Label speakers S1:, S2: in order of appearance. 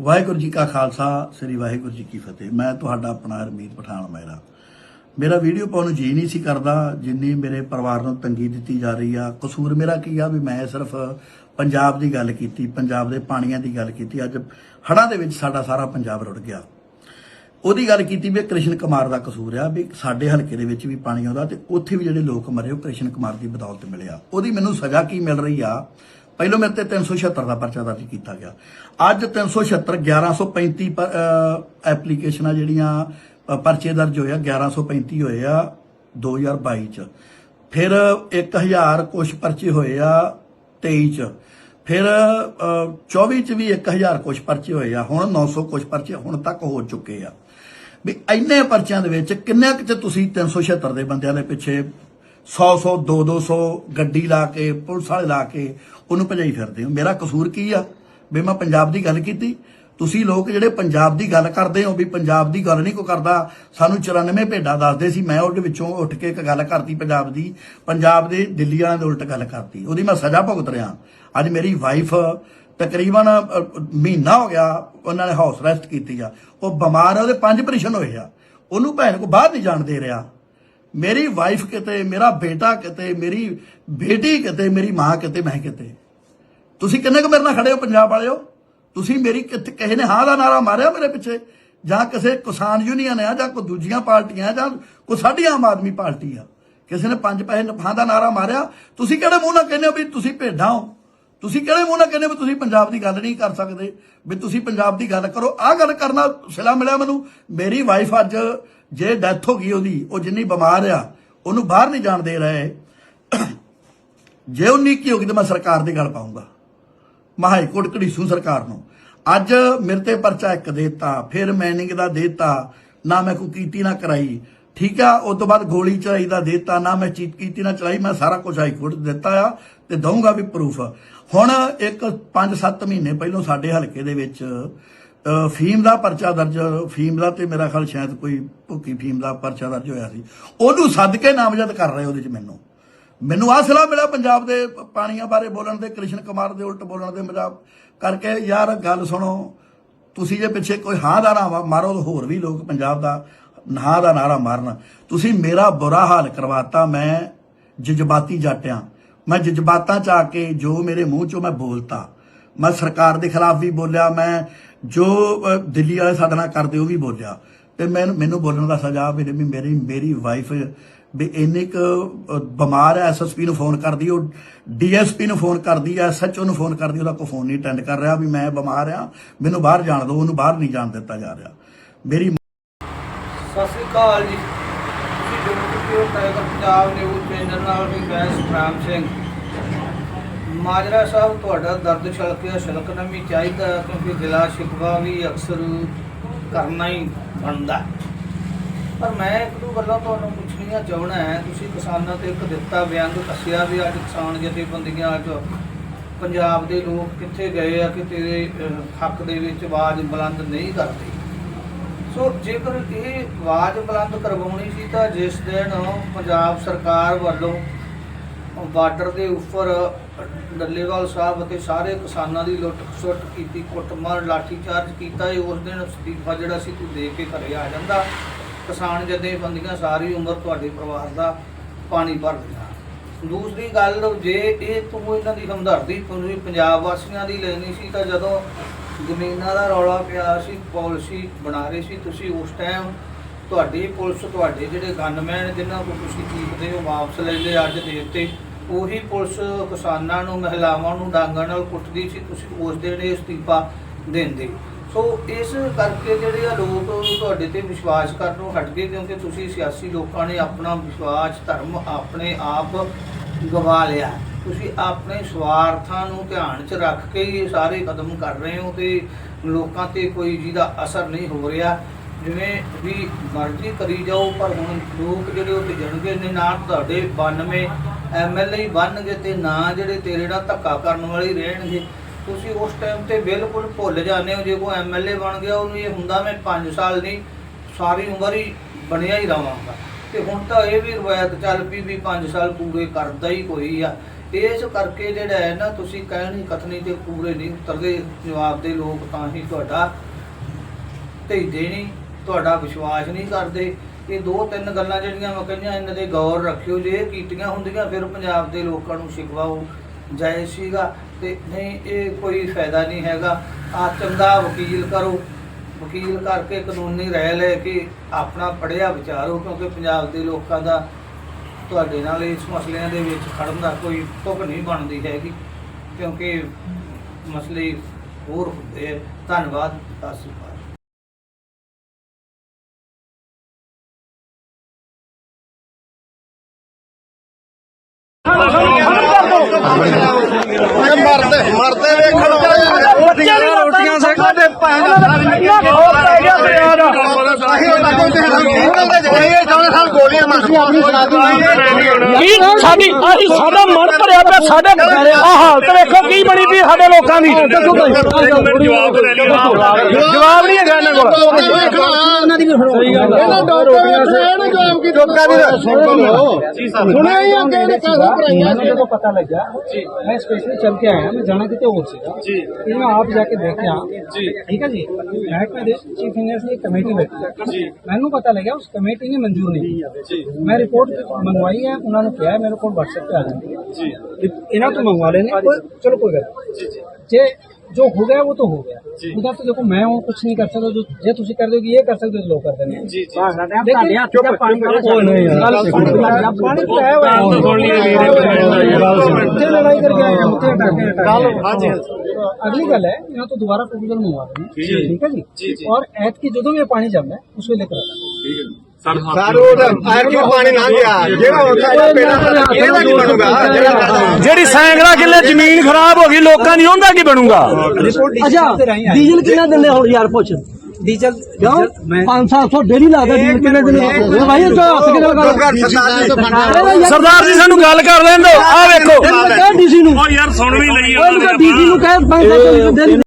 S1: ਵਾਹਿਗੁਰੂ ਜੀ ਕਾ ਖਾਲਸਾ, ਸ੍ਰੀ ਵਾਹਿਗੁਰੂ ਜੀ ਕੀ ਫਤਿਹ। ਮੈਂ ਤੁਹਾਡਾ ਆਪਣਾ ਰਮੀਤ ਪਠਾਨ ਮਹਿਰਾ। ਮੇਰਾ ਵੀਡੀਓ ਪਾਉਣ ਨੂੰ ਜੀ ਨਹੀਂ ਸੀ ਕਰਦਾ, ਜਿੰਨੀ ਮੇਰੇ ਪਰਿਵਾਰ ਨੂੰ ਤੰਗੀ ਦਿੱਤੀ ਜਾ ਰਹੀ ਆ। ਕਸੂਰ ਮੇਰਾ ਕੀ ਆ ਵੀ ਮੈਂ ਸਿਰਫ ਪੰਜਾਬ ਦੀ ਗੱਲ ਕੀਤੀ, ਪੰਜਾਬ ਦੇ ਪਾਣੀਆਂ ਦੀ ਗੱਲ ਕੀਤੀ। ਅੱਜ ਹੜ੍ਹਾਂ ਦੇ ਵਿੱਚ ਸਾਡਾ ਸਾਰਾ ਪੰਜਾਬ ਰੁੜ ਗਿਆ। ਉਹਦੀ ਗੱਲ ਕੀਤੀ ਵੀ ਇਹ ਕ੍ਰਿਸ਼ਨ ਕੁਮਾਰ ਦਾ ਕਸੂਰ ਆ, ਵੀ ਸਾਡੇ ਹਲਕੇ ਦੇ ਵਿੱਚ ਵੀ ਪਾਣੀ ਆਉਂਦਾ ਤੇ ਉੱਥੇ ਵੀ ਜਿਹੜੇ ਲੋਕ ਮਰੇ, ਉਹ ਕ੍ਰਿਸ਼ਨ ਕੁਮਾਰ ਦੀ ਬਦੌਲਤ ਮਿਲਿਆ। ਉਹਦੀ ਮੈਨੂੰ ਸਜ਼ਾ ਕੀ ਮਿਲ ਰਹੀ ਆ? ਪਹਿਲੋਂ ਮੇਰੇ ਤੇ 376 ਦਾ ਪਰਚਾ ਦਰਜ ਕੀਤਾ ਗਿਆ। ਅੱਜ 376 1135 ਪਰ- ਐਪਲੀਕੇਸ਼ਨਾਂ ਜਿਹੜੀਆਂ ਪਰਚੇ ਦਰਜ ਹੋਏ ਆ 1135 ਹੋਏ ਆ 2022 ਚ। ਫਿਰ 1000 ਕੁਛ ਪਰਚੇ ਹੋਏ ਆ 23 ਚ। ਫਿਰ ਅਹ, 24 ਚ ਵੀ 1000 ਕੁਛ ਪਰਚੇ ਹੋਏ ਆ ਹੁਣ 900 ਕੁਛ ਪਰਚੇ ਹੁਣ ਤੱਕ ਹੋ ਚੁੱਕੇ ਆ। ਵੀ ਇੰਨੇ ਪਰਚਿਆਂ ਦੇ ਵਿੱਚ ਕਿੰਨੇ ਕੁ ਚ ਤੁਸੀਂ 376 ਦੇ ਬੰਦਿਆਂ ਦੇ ਪਿੱਛੇ 100 100 2 200 ਗੱਡੀ ਲਾ ਕੇ, ਪੁਲਿਸ ਵਾਲੇ ਲਾ ਕੇ ਉਹਨੂੰ ਭਜਾਈ ਫਿਰਦੇ ਹੋ। ਮੇਰਾ ਕਸੂਰ ਕੀ ਆ? ਵੀ ਮੈਂ ਪੰਜਾਬ ਦੀ ਗੱਲ ਕੀਤੀ। ਤੁਸੀਂ ਲੋਕ ਜਿਹੜੇ ਪੰਜਾਬ ਦੀ ਗੱਲ ਕਰਦੇ ਹੋ, ਵੀ ਪੰਜਾਬ ਦੀ ਗੱਲ ਨਹੀਂ ਕੋ ਕਰਦਾ, ਸਾਨੂੰ 94 ਭੇਡਾਂ ਦੱਸਦੇ ਸੀ। ਮੈਂ ਉਹਦੇ ਵਿੱਚੋਂ ਉੱਠ ਕੇ ਇੱਕ ਗੱਲ ਕਰਤੀ ਪੰਜਾਬ ਦੀ। ਪੰਜਾਬ ਦੇ ਦਿੱਲੀ ਵਾਲਿਆਂ ਦੇ ਉਲਟ ਗੱਲ ਕਰਤੀ। ਉਹਦੀ ਮੈਂ ਸਜ਼ਾ ਭੁਗਤ ਰਿਹਾ। ਅੱਜ ਮੇਰੀ ਵਾਈਫ ਤਕਰੀਬਨ ਮਹੀਨਾ ਹੋ ਗਿਆ ਉਹਨਾਂ ਨੇ ਹਾਊਸ ਅਰੈਸਟ ਕੀਤੀ ਆ। ਉਹ ਬਿਮਾਰ ਆ, ਉਹਦੇ ਪੰਜ ਆਪਰੇਸ਼ਨ ਹੋਏ ਆ। ਉਹਨੂੰ ਭੈਣ ਕੋ ਬਾਹਰ ਨਹੀਂ ਜਾਣ ਦੇ ਰਿਹਾ। ਮੇਰੀ ਵਾਈਫ ਕਿਤੇ, ਮੇਰਾ ਬੇਟਾ ਕਿਤੇ, ਮੇਰੀ ਬੇਟੀ ਕਿਤੇ, ਮੇਰੀ ਮਾਂ ਕਿਤੇ, ਮੈਂ ਕਿਤੇ। ਤੁਸੀਂ ਕਿੰਨੇ ਕੁ ਮੇਰੇ ਨਾਲ ਖੜੇ ਹੋ, ਪੰਜਾਬ ਵਾਲਿਓ? ਤੁਸੀਂ ਮੇਰੀ ਕਿਤੇ ਕਿਸੇ ਨੇ ਹਾਂ ਦਾ ਨਾਰਾ ਮਾਰਿਆ ਮੇਰੇ ਪਿੱਛੇ? ਜਾਂ ਕਿਸੇ ਕਿਸਾਨ ਯੂਨੀਅਨ ਆ, ਜਾਂ ਕੋਈ ਦੂਜੀਆਂ ਪਾਰਟੀਆਂ ਜਾਂ ਕੋਈ ਸਾਡੀ ਆਮ ਆਦਮੀ ਪਾਰਟੀ ਆ? ਕਿਸੇ ਨੇ ਪੰਜ ਪੈਸੇ ਨਫਾ ਦਾ ਨਾਰਾ ਮਾਰਿਆ? ਤੁਸੀਂ ਕਿਹੜੇ ਮੂੰਹ ਨਾਲ ਕਹਿੰਦੇ ਹੋ ਵੀ ਤੁਸੀਂ ਭੇਡਾਂ ਹੋ? ਤੁਸੀਂ ਕਿਹੜੇ ਮੂੰਹ ਨਾਲ ਕਹਿੰਦੇ ਵੀ ਤੁਸੀਂ ਪੰਜਾਬ ਦੀ ਗੱਲ ਨਹੀਂ ਕਰ ਸਕਦੇ? ਵੀ ਤੁਸੀਂ ਪੰਜਾਬ ਦੀ ਗੱਲ ਕਰੋ। ਆਹ ਗੱਲ ਕਰਨਾ ਸਿਲਾ ਮਿਲਿਆ ਮੈਨੂੰ। ਮੇਰੀ ਵਾਈਫ ਅੱਜ ਜੇ ਡੈਥ ਹੋ ਗਈ ਉਹਦੀ, ਉਹ ਜਿੰਨੀ ਬਿਮਾਰ ਆ, ਉਹਨੂੰ ਬਾਹਰ ਨਹੀਂ ਜਾਣ ਦੇ ਰਹੇ। ਜੇ ਉਹ ਨੀਕੀ ਹੋ ਗਈ ਤਾਂ ਮੈਂ ਸਰਕਾਰ ਦੀ ਗੱਲ ਪਾਉਂਗਾ। ਮੈਂ ਹਾਈ ਕੋਰਟ ਘੜੀਸੂ ਸਰਕਾਰ ਨੂੰ। ਅੱਜ ਮੇਰੇ ਤੇ ਪਰਚਾ ਇੱਕ ਦੇਤਾ, ਫਿਰ ਮੈਨਿੰਗ ਦਾ ਦੇਤਾ, ਨਾ ਮੈਂ ਕੋਈ ਕੀਤੀ, ਨਾ ਕਰਾਈ। ਠੀਕ ਆ ਉਸ ਤੋਂ ਬਾਅਦ ਗੋਲੀ ਚਲਾਈ ਦਾ ਦੇਤਾ, ਨਾ ਮੈਂ ਚੀਤ ਕੀਤੀ, ਨਾ ਚਲਾਈ, ਮੈਂ ਸਾਰਾ ਕੁਝ ਹਾਈ ਕੋਰਟ ਦਿੱਤਾ ਆ ਤੇ ਦਊਂਗਾ ਵੀ ਪ੍ਰੂਫ ਹੁਣ ਇੱਕ 5-7 ਮਹੀਨੇ ਪਹਿਲਾਂ ਸਾਡੇ ਹਲਕੇ ਦੇ ਵਿੱਚ ਫੀਮ ਦਾ ਪਰਚਾ ਦਰਜ, ਫੀਮ ਦਾ ਤੇ ਮੇਰਾ ਖਿਆਲ ਸ਼ਾਇਦ ਕੋਈ ਭੁੱਕੀ ਫੀਮ ਦਾ ਪਰਚਾ ਦਰਜ ਹੋਇਆ ਸੀ। ਉਹਨੂੰ ਸੱਦ ਕੇ ਨਾਮਜ਼ਦ ਕਰ ਰਹੇ ਉਹਦੇ ਚ ਮੈਨੂੰ। ਮੈਨੂੰ ਆਹ ਸਲਾਹ ਮਿਲਿਆ ਪੰਜਾਬ ਦੇ ਪਾਣੀਆਂ ਬਾਰੇ ਬੋਲਣ ਦੇ, ਕ੍ਰਿਸ਼ਨ ਕੁਮਾਰ ਦੇ ਉਲਟ ਬੋਲਣ ਦੇ ਮਜ਼ਾਕ ਕਰਕੇ, ਯਾਰ ਗੱਲ ਸੁਣੋ, ਤੁਸੀਂ ਜੇ ਪਿੱਛੇ ਕੋਈ ਹਾਂ ਦਾ ਨਾਰਾ ਮਾਰੋ ਤਾਂ ਹੋਰ ਵੀ ਲੋਕ ਪੰਜਾਬ ਦਾ ਹਾਂ ਦਾ ਨਾਰਾ ਮਾਰਨ। ਤੁਸੀਂ ਮੇਰਾ ਬੁਰਾ ਹਾਲ ਕਰਵਾਤਾ, ਮੈਂ ਜਜ਼ਬਾਤੀ ਜਾਟਿਆਂ ਮੈਂ ਜਜ਼ਬਾਤਾਂ ਚ ਆ ਕੇ ਜੋ ਮੇਰੇ ਮੂੰਹ ਚੋਂ ਮੈਂ ਬੋਲਤਾ। ਮੈਂ ਸਰਕਾਰ ਦੇ ਖਿਲਾਫ ਵੀ ਬੋਲਿਆ, ਮੈਂ ਜੋ ਦਿੱਲੀ ਵਾਲੇ ਸਾਡੇ ਨਾਲ ਕਰਦੇ ਉਹ ਵੀ ਬੋਲਿਆ। ਤੇ ਮੈਨੂੰ ਮੈਨੂੰ ਬੋਲਣ ਦਾ ਸਜ਼ਾ ਵੀ ਵੀ ਮੇਰੀ ਮੇਰੀ ਵਾਈਫ ਵੀ ਇੰਨੇ ਕ ਬਿਮਾਰ ਹੈ ਐਸਐਸਪੀ ਨੂੰ ਫੋਨ ਕਰਦੀ, ਉਹ ਡੀਐਸਪੀ ਨੂੰ ਫੋਨ ਕਰਦੀ ਹੈ ਐਸਐਚਓ ਨੂੰ ਫੋਨ ਕਰਦੀ, ਉਹਦਾ ਕੋਈ ਫੋਨ ਨਹੀਂ ਅਟੈਂਡ ਕਰ ਰਿਹਾ ਵੀ ਮੈਂ ਬਿਮਾਰ ਆ ਮੈਨੂੰ ਬਾਹਰ ਜਾਣ ਦਿਓ, ਉਹਨੂੰ ਬਾਹਰ ਨਹੀਂ ਜਾਣ ਦਿੱਤਾ ਜਾ ਰਿਹਾ। ਮੇਰੀ
S2: ਸਤਿ ਸ੍ਰੀ ਅਕਾਲ ਜੀ। ਜੁੜ ਟਾਈਗਰ ਪੰਜਾਬ ਨਿਊਜ਼ ਚੈਨਲ ਨਾਲ ਵੀ ਮੈਂ ਸੁਖਰਾਮ ਸਿੰਘ। ਮਾਜਰਾ ਸਾਹਿਬ, ਤੁਹਾਡਾ ਦਰਦ ਛਲਕਿਆ ਛਲਕਣਾ ਵੀ ਚਾਹੀਦਾ ਕਿਉਂਕਿ ਦਿਲਾ ਸ਼ਿਕਵਾ ਵੀ ਅਕਸਰ ਕਰਨਾ ਹੀ ਬਣਦਾ ਪਰ ਮੈਂ ਇੱਕ ਦੋ ਗੱਲਾਂ ਤੁਹਾਨੂੰ ਪੁੱਛਣੀਆਂ ਚਾਹਣਾ ਹੈ। ਤੁਸੀਂ ਕਿਸਾਨਾਂ ਤੇ ਇੱਕ ਦਿੱਤਾ ਬਿਆਨ ਦੱਸਿਆ ਵੀ ਅੱਜ ਕਿਸਾਨ ਜਥੇਬੰਦੀਆਂ ਅੱਜ ਪੰਜਾਬ ਦੇ ਲੋਕ ਕਿੱਥੇ ਗਏ ਆ ਕਿ ਤੇਰੇ ਹੱਕ ਦੇ ਵਿੱਚ ਆਵਾਜ਼ ਬੁਲੰਦ ਨਹੀਂ ਕਰਦੇ। ਸੋ ਜੇਕਰ ਇਹ ਆਵਾਜ਼ ਬੁਲੰਦ ਕਰਵਾਉਣੀ ਸੀ ਤਾਂ ਜਿਸ ਦਿਨ ਪੰਜਾਬ ਸਰਕਾਰ ਵੱਲੋਂ ਬਾਰਡਰ ਦੇ ਉੱਪਰ ਡੱਲੇਵਾਲ ਸਾਹਿਬ ਅਤੇ ਸਾਰੇ ਕਿਸਾਨਾਂ ਦੀ ਲੁੱਟ ਖਸੁੱਟ ਕੀਤੀ, ਕੁੱਟਮਾਰ, ਲਾਠੀਚਾਰਜ ਕੀਤਾ, ਇਹ ਉਸ ਦਿਨ ਅਸਤੀਫਾ ਜਿਹੜਾ ਸੀ ਤੂੰ ਦੇ ਕੇ ਘਰੇ ਆ ਜਾਂਦਾ। ਕਿਸਾਨ ਜਥੇਬੰਦੀਆਂ ਸਾਰੀ ਉਮਰ ਤੁਹਾਡੇ ਪਰਿਵਾਰ ਦਾ ਪਾਣੀ ਭਰ ਦਿੰਦਾ ਦੂਸਰੀ ਗੱਲ, ਜੇ ਇਹ ਤੂੰ ਇਹਨਾਂ ਦੀ ਹਮਦਰਦੀ ਤੁਸੀਂ ਪੰਜਾਬ ਵਾਸੀਆਂ ਦੀ ਲੈਣੀ ਸੀ ਤਾਂ ਜਦੋਂ ਜ਼ਮੀਨਾਂ ਦਾ ਰੌਲਾ ਪਿਆ ਸੀ, ਪਾਲਿਸੀ ਬਣਾ ਰਹੇ ਸੀ। ਤੁਸੀਂ ਉਸ ਟਾਈਮ ਤੁਹਾਡੀ ਪੁਲਿਸ, ਤੁਹਾਡੇ ਜਿਹੜੇ ਗਨਮੈਨ ਜਿਨ੍ਹਾਂ ਕੋਲ ਤੁਸੀਂ ਕੀਪਦੇ ਹੋ, ਵਾਪਸ ਲੈ ਲਏ ਅੱਜ ਦੇ ਉੱਤੇ, ਉਹੀ ਪੁਲਿਸ ਕਿਸਾਨਾਂ ਨੂੰ, ਮਹਿਲਾਵਾਂ ਨੂੰ ਡਾਂਗਾਂ ਨਾਲ ਕੁੱਟਦੀ ਸੀ। ਤੁਸੀਂ ਉਸ ਦਿਨ ਇਹ ਅਸਤੀਫਾ ਦਿੰਦੇ ਸੋ ਇਸ ਕਰਕੇ ਜਿਹੜੇ ਆ ਲੋਕ ਤੁਹਾਡੇ ਤੇ ਵਿਸ਼ਵਾਸ ਕਰਨੋਂ ਹਟ ਗਏ, ਕਿਉਂਕਿ ਤੁਸੀਂ ਸਿਆਸੀ ਲੋਕਾਂ ਨੇ ਆਪਣਾ ਵਿਸ਼ਵਾਸ, ਧਰਮ ਆਪਣੇ ਆਪ ਗਵਾ ਲਿਆ। ਤੁਸੀਂ ਆਪਣੇ ਸਵਾਰਥਾਂ ਨੂੰ ਧਿਆਨ 'ਚ ਰੱਖ ਕੇ ਹੀ ਇਹ ਸਾਰੇ ਕਦਮ ਕਰ ਰਹੇ ਹੋ ਤੇ ਲੋਕਾਂ ਤੇ ਕੋਈ ਜਿਹਦਾ ਅਸਰ ਨਹੀਂ ਹੋ ਰਿਹਾ। ਜਿਵੇਂ ਵੀ ਮਰਜ਼ੀ ਕਰੀ ਜਾਓ, ਪਰ ਹੁਣ ਲੋਕ ਜਿਹੜੇ ਉਹ ਜਣਗੇ ਨੇ, ਨਾ ਤੁਹਾਡੇ 92 ਐਮਐਲਏ ਬਣਨਗੇ ਤੇ ਨਾ ਜਿਹੜੇ ਤੇਰੇ ਨਾਲ ਧੱਕਾ ਕਰਨ ਵਾਲੇ ਰਹਿਣਗੇ। ਤੁਸੀਂ ਉਸ ਟਾਈਮ ਤੇ ਬਿਲਕੁਲ ਭੁੱਲ ਜਾਂਦੇ ਹੋ, ਜੇ ਕੋਈ ਐਮਐਲਏ ਬਣ ਗਿਆ, ਉਹਨੂੰ ਇਹ ਹੁੰਦਾ ਮੈਂ 5 ਸਾਲ ਨਹੀਂ, ਸਾਰੀ ਉਮਰ ਹੀ ਬਣਿਆ ਹੀ ਰਵਾਂਗਾ ਤੇ ਹੁਣ ਤਾਂ ਇਹ ਵੀ ਰਵਾਇਤ ਚੱਲ ਪਈ ਵੀ 5 ਸਾਲ ਪੂਰੇ ਕਰਦਾ ਹੀ ਕੋਈ ਆ। ਇਸ ਕਰਕੇ ਜਿਹੜਾ ਹੈ ਨਾ, ਤੁਸੀਂ ਕਹਿਣੀ ਕਥਨੀ ਤੇ ਪੂਰੇ ਨਹੀਂ ਉਤਰਦੇ, ਜਵਾਬ ਦੇ ਲੋਕ ਤਾਂ ਹੀ ਤੁਹਾਡਾ ਧੀਦੇ ਨਹੀਂ ਤੁਹਾਡਾ ਵਿਸ਼ਵਾਸ ਨਹੀਂ ਕਰਦੇ। ਇਹ ਦੋ ਤਿੰਨ ਗੱਲਾਂ ਜਿਹੜੀਆਂ ਮੈਂ ਕਹਿੰਦਾ ਇਹਨਾਂ ਦੇ ਗੌਰ ਰੱਖਿਓ, ਜੇ ਇਹ ਕੀਤੀਆਂ ਹੁੰਦੀਆਂ, ਫਿਰ ਪੰਜਾਬ ਦੇ ਲੋਕਾਂ ਨੂੰ ਸ਼ਿਕਵਾ ਜਾਇਜ਼ ਸੀਗਾ। ਤੇ ਨਹੀਂ, ਇਹ ਕੋਈ ਫਾਇਦਾ ਨਹੀਂ ਹੈਗਾ। ਆ ਚੰਗਾ ਵਕੀਲ ਕਰੋ। ਵਕੀਲ ਕਰਕੇ ਕਾਨੂੰਨੀ ਰਾਇ ਲੈ ਕੇ ਆਪਣਾ ਪੜਿਆ ਵਿਚਾਰੋ, ਕਿਉਂਕਿ ਪੰਜਾਬ ਦੇ ਲੋਕਾਂ ਦਾ ਤੁਹਾਡੇ ਨਾਲ ਇਸ ਮਸਲਿਆਂ ਦੇ ਵਿੱਚ ਖੜਨ ਦਾ ਕੋਈ ਤੁਕ ਨਹੀਂ ਬਣਦੀ ਹੈਗੀ ਕਿਉਂਕਿ ਮਸਲੇ ਹੋਰ ਹੁੰਦੇ ਆ। ਧੰਨਵਾਦ ਸਤਿ ਸ਼੍ਰੀ ਅਕਾਲ।
S3: ਮਰਦੇ ਮਰਦੇ ਵੇਖਣ ਵਾਲੇ।
S4: ਰੋਟੀਆਂ
S3: ਸਾਡੇ ਭੈਣ ਦਾ ਜਵਾਬ ਨਹੀਂ ਸੁਣਿਆ ਜਦੋਂ ਪਤਾ ਲੱਗਾ ਮੈਂ ਸਪੈਸ਼ਲੀ ਚੱਲ
S4: ਕੇ ਆਇਆ ਮੈਂ ਜਾਣਾ ਕਿਤੇ ਹੋਰ ਸੀਗਾ। ਆਪ ਜਾ ਕੇ
S3: ਦੇਖਿਆ। ਠੀਕ ਹੈ ਜੀ? ਕਮੇਟੀ ਬੈਠੀ ਮੈਨੂੰ ਪਤਾ
S5: ਲੱਗਿਆ ਉਸ पता लगा उस कमेटी ने मंजूर नहीं की जी मैं रिपोर्ट मंगवाई है उन्होंने किया है मेरे को व्हाट्सएप पे आ जाएगी जी इन्हें तो मंगवा लेने कोई- चलो कोई गल नहीं। जे जो हो गया वो तो हो गया उधर तो देखो मैं हूँ कुछ नहीं कर सकता जो जे तुम कर दोगे ये कर सकते हो जो लोग कर देने जी लेकिन पानी नहीं यार पानी तो है ਉੱਥੇ ਲੜਾਈ ਕਰਕੇ ਆਏ ਹਾਂ, ਉੱਥੇ ਅਟੈਕ ਅਟੈਕ ਅਗਲੀ ਗੱਲ ਹੈ ਇਹਨਾਂ ਤੋਂ ਦੁਬਾਰਾ ਪ੍ਰਪੋਜ਼ਲ ਮੰਗਵਾ ਰਹੇ ਹਾਂ ਠੀਕ ਹੈ ਜੀ ਔਰ ਹੈ
S3: ਸਰ ਆਇਰ ਕਿਉਂ ਪਾਣੀ ਨਾ ਗਿਆ? ਜਿਹੜਾ ਹੁੰਦਾ ਹੈ ਪਹਿਲਾਂ ਇਹਦਾ ਕੀ ਬਣੂਗਾ? ਜਿਹੜਾ
S4: ਜਿਹੜੀ ਸੈਂਕੜਾ ਕਿੱਲੇ ਜ਼ਮੀਨ ਖਰਾਬ ਹੋ ਗਈ ਲੋਕਾਂ ਦੀ ਉਹਦਾ ਕੀ ਬਣੂਗਾ?
S5: ਅੱਛਾ ਡੀਜ਼ਲ ਕਿੰਨਾ ਦਿੰਦੇ ਹੁਣ ਯਾਰ ਪੁੱਛ। ਡੀਜ਼ਲ ਕਿਉਂ? 500 ਡੇਲੀ ਲੱਗਦਾ ਡੀਜ਼ਲ ਕਿੰਨੇ ਦਿੰਦੇ ਭਾਈ ਇਹ ਤਾਂ ਹੱਥ ਕੇ ਗੱਲ
S4: ਸਰਦਾਰ ਜੀ ਸਾਨੂੰ ਗੱਲ ਕਰ ਲੈਣ ਦਿਓ। ਆ ਵੇਖੋ।
S5: ਡੀਸੀ ਨੂੰ।
S4: ਯਾਰ ਸੁਣ ਵੀ ਲਈ
S5: ਡੀਸੀ ਨੂੰ ਕਹੇ 500 ਡੇਲੀ